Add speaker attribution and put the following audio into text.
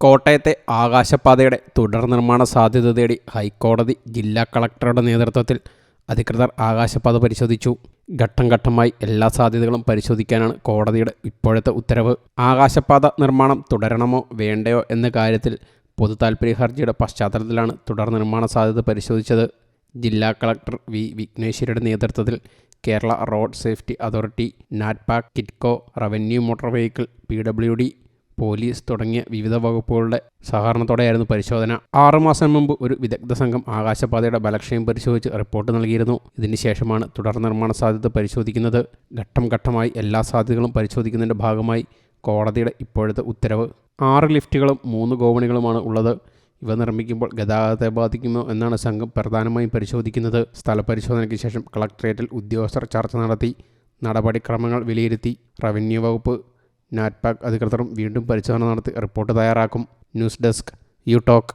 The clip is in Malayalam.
Speaker 1: കോട്ടയത്തെ ആകാശപാതയുടെ തുടർ നിർമ്മാണ സാധ്യത തേടി ഹൈക്കോടതി ജില്ലാ കളക്ടറുടെ നേതൃത്വത്തിൽ അധികൃതർ ആകാശപാത പരിശോധിച്ചു. ഘട്ടം ഘട്ടമായി എല്ലാ സാധ്യതകളും പരിശോധിക്കാനാണ് കോടതിയുടെ ഇപ്പോഴത്തെ ഉത്തരവ്. ആകാശപാത നിർമ്മാണം തുടരണമോ വേണ്ടയോ എന്ന കാര്യത്തിൽ പൊതു താൽപ്പര്യ ഹർജിയുടെ പശ്ചാത്തലത്തിലാണ് തുടർ നിർമ്മാണ സാധ്യത പരിശോധിച്ചത്. ജില്ലാ കളക്ടർ വി. വിഘ്നേശ്വരിയുടെ നേതൃത്വത്തിൽ Kerala road safety authority NATPAC KITCO revenue motor vehicle P. W. D. Police തുടങ്ങിയ വിവിധ വകുപ്പുകളുടെ സഹകരണത്തോടെയായിരുന്നു പരിശോധന. ആറുമാസം മുമ്പ് ഒരു വിദഗ്ധ സംഘം ആകാശപാതയുടെ ബലക്ഷയം പരിശോധിച്ച് റിപ്പോർട്ട് നൽകിയിരുന്നു. ഇതിനുശേഷമാണ് തുടർ നിർമ്മാണ സാധ്യത പരിശോധിക്കുന്നത്. ഘട്ടം ഘട്ടമായി എല്ലാ സാധ്യതകളും പരിശോധിക്കുന്നതിന്റെ ഭാഗമായി കോടതിയുടെ ഇപ്പോഴത്തെ ഉത്തരവ്. ആറ് ലിഫ്റ്റുകളും മൂന്ന് ഗോവണികളുമാണ് ഉള്ളത്. ഇവ നിർമ്മിക്കുമ്പോൾ ഗതാഗതത്തെ ബാധിക്കുമോ എന്നാണ് സംഘം പ്രധാനമായും പരിശോധിക്കുന്നത്. സ്ഥലപരിശോധനയ്ക്ക് ശേഷം കളക്ട്രേറ്റിൽ ഉദ്യോഗസ്ഥർ ചർച്ച നടത്തി. നടപടിക്രമങ്ങൾ വിലയിരുത്തി. റവന്യൂ വകുപ്പ് നാറ്റ്പാക് അധികൃതരും വീണ്ടും പരിശോധന നടത്തി റിപ്പോർട്ട് തയ്യാറാക്കും. News desk you talk.